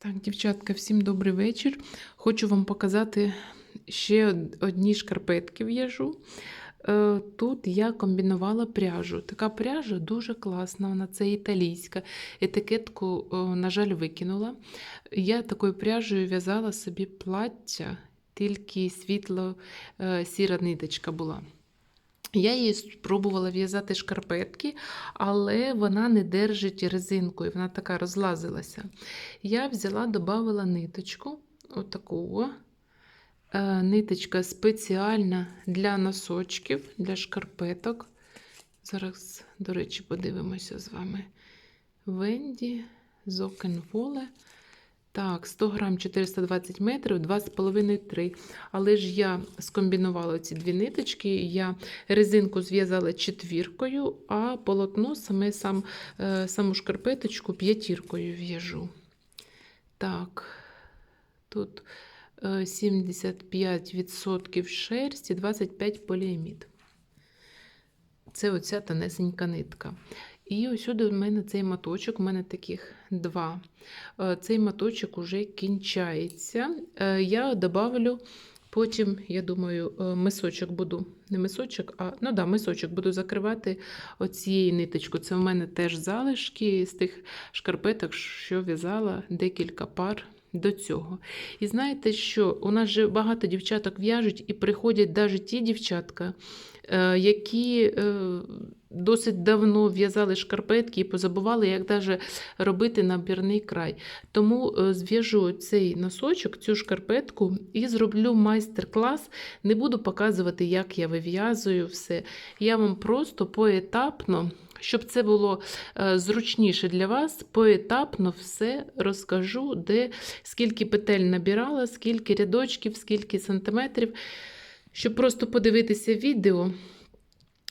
Так, дівчатка, всім добрий вечір. Хочу вам показати ще одні шкарпетки в'яжу. Е, Тут я комбінувала пряжу. Така пряжа дуже класна, вона це італійська. Етикетку, е, на жаль, викинула. Я такою пряжею в'язала собі плаття, тільки світло е, сіра ниточка була. Я її спробувала в'язати шкарпетки, але вона не держить резинкою, вона така розлазилася. Я взяла, додала ниточку, отаку. Е, Ниточка спеціальна для носочків, для шкарпеток. Зараз, до речі, подивимося з вами. Венді, Зокенволе. Так, 100 грам 420 метрів, 2,5-3. Але ж я скомбінувала ці дві ниточки. Я резинку зв'язала четвіркою, а полотно саме сам, е, саму шкарпеточку п'ятіркою в'яжу. Так, тут е, 75% шерсті, 25 поліамід. Це оця тонесенька нитка. І ось сюди у мене цей моточок, у мене таких два. Е, Цей моточок уже кінчається. Е, Я добавлю потім, я думаю, е, мисочок буду. Не мисочок, а ну да, мисочок буду закривати оцією ниточкою. Це у мене теж залишки з тих шкарпеток, що в'язала декілька пар до цього. І знаєте, що у нас же багато дівчаток в'яжуть і приходять навіть ті дівчатка, які досить давно в'язали шкарпетки і позабували, як даже робити набірний край. Тому е, зв'яжу цей носочок, цю шкарпетку і зроблю майстер-клас. Не буду показувати, як я вив'язую все. Я вам просто поетапно. Щоб це було е, зручніше для вас, поетапно все розкажу, де скільки петель набирала, скільки рядочків, скільки сантиметрів, щоб просто подивитися відео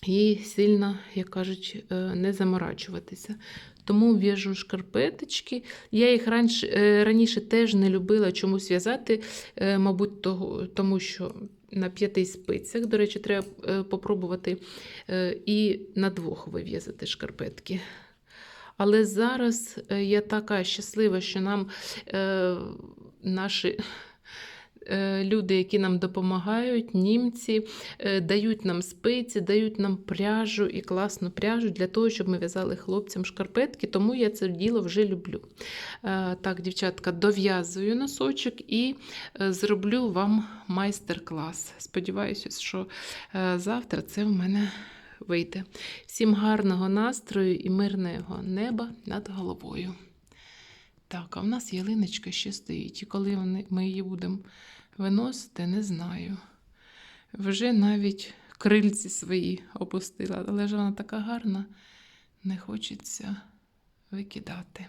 і сильно, як кажуть, е, не заморачуватися. Тому в'яжу шкарпеточки. Я їх раніше, раніше теж не любила чомусь в'язати, е, мабуть, того, тому що на п'яти спицях, до речі, треба е, попробувати і на двох вив'язати шкарпетки. Але зараз я така щаслива, що нам наші люди, які нам допомагають, німці, е, дають нам спиці, дають нам пряжу і класну пряжу для того, щоб ми в'язали хлопцям шкарпетки, тому я це діло вже люблю. Е, Так, дівчатка, дов'язую носочок і е, зроблю вам майстер-клас. Сподіваюся, що е, завтра це в мене вийде. Всім гарного настрою і мирного неба над головою. Так, а в нас ялиночка ще стоїть. І коли ми її будемо виносити, не знаю. Вже навіть крильці свої опустила, але ж вона така гарна, не хочеться викидати.